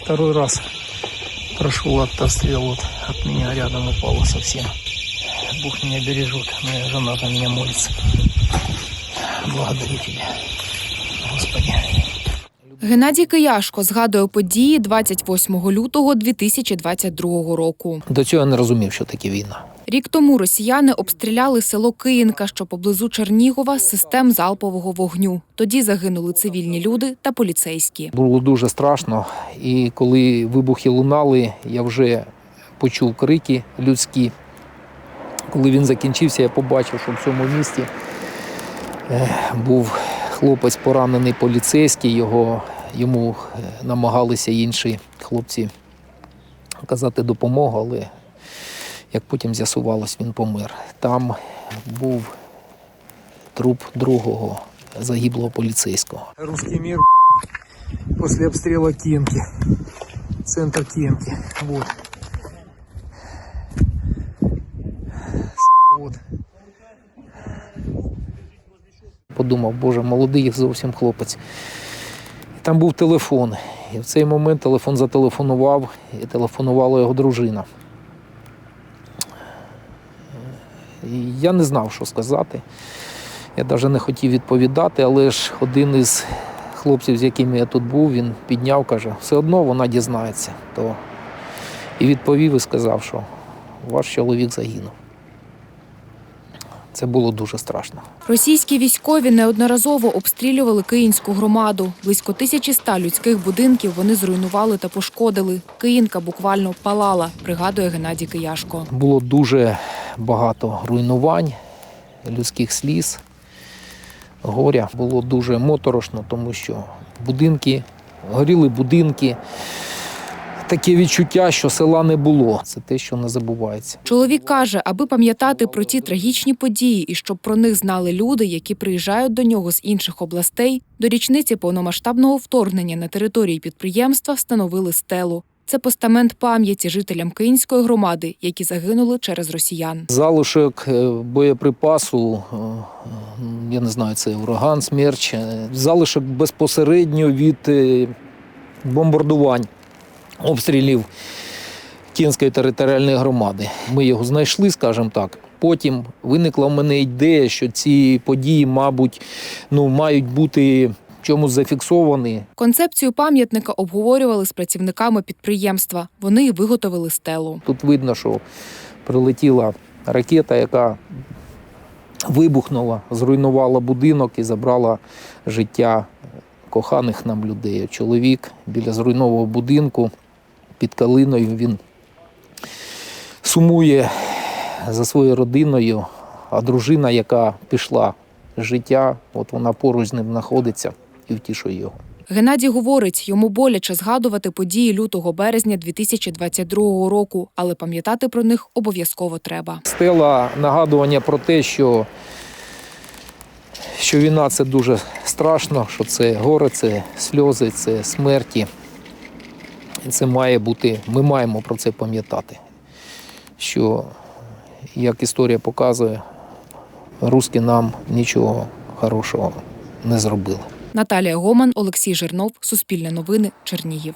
Второй раз прошел автострел, вот от меня рядом упало совсем. Бог меня бережет, моя жена за меня молится. Благодарю тебя, Господи. Геннадій Кияшко згадує події 28 лютого 2022 року. До цього я не розумів, що таке війна. Рік тому росіяни обстріляли село Київка, що поблизу Чернігова, з систем залпового вогню. Тоді загинули цивільні люди та поліцейські. Було дуже страшно. І коли вибухи лунали, я вже почув крики людські. Коли він закінчився, я побачив, що в цьому місті е, був хлопець поранений поліцейський, його, йому е, намагалися інші хлопці оказати допомогу, але як потім з'ясувалось, він помер. Там був труп другого загиблого поліцейського. Русский мир после обстрела Кенки. Центр Кенки. Вот. Вот. Подумав, боже, молодий зовсім хлопець. І там був телефон. І в цей момент телефон зателефонував, і телефонувала його дружина. І я не знав, що сказати. Я навіть не хотів відповідати, але ж один із хлопців, з якими я тут був, він підняв, каже, все одно вона дізнається. То... І відповів і сказав, що ваш чоловік загинув. Це було дуже страшно. Російські військові неодноразово обстрілювали Київську громаду. Близько 1100 людських будинків вони зруйнували та пошкодили. Київка буквально палала, пригадує Геннадій Кияшко. Було дуже багато руйнувань, людських сліз, горя. Було дуже моторошно, тому що будинки, горіли будинки. Таке відчуття, що села не було. Це те, що не забувається. Чоловік каже, аби пам'ятати про ті трагічні події і щоб про них знали люди, які приїжджають до нього з інших областей, до річниці повномасштабного вторгнення на території підприємства встановили стелу. Це постамент пам'яті жителям Київської громади, які загинули через росіян. Залишок е, боєприпасу, е, я не знаю, це ураган, смерч, е, залишок безпосередньо від бомбардувань, обстрілів Кінської територіальної громади. Ми його знайшли, скажімо так. Потім виникла в мене ідея, що ці події, мабуть, ну, мають бути в чомусь зафіксовані. Концепцію пам'ятника обговорювали з працівниками підприємства. Вони виготовили стелу. Тут видно, що прилетіла ракета, яка вибухнула, зруйнувала будинок і забрала життя коханих нам людей. Чоловік біля зруйнованого будинку під калиною він сумує за своєю родиною, а дружина, яка пішла з життя, от вона поруч з ним знаходиться і втішує його. Геннадій говорить, йому боляче згадувати події лютого березня 2022 року, але пам'ятати про них обов'язково треба. Стела нагадування про те, що, що війна це дуже страшно, що це горе, це сльози, це смерті. І це має бути, ми маємо про це пам'ятати. Що, як історія показує, русські нам нічого хорошого не зробили. Наталія Гоман, Олексій Жирнов, Суспільне новини, Чернігів.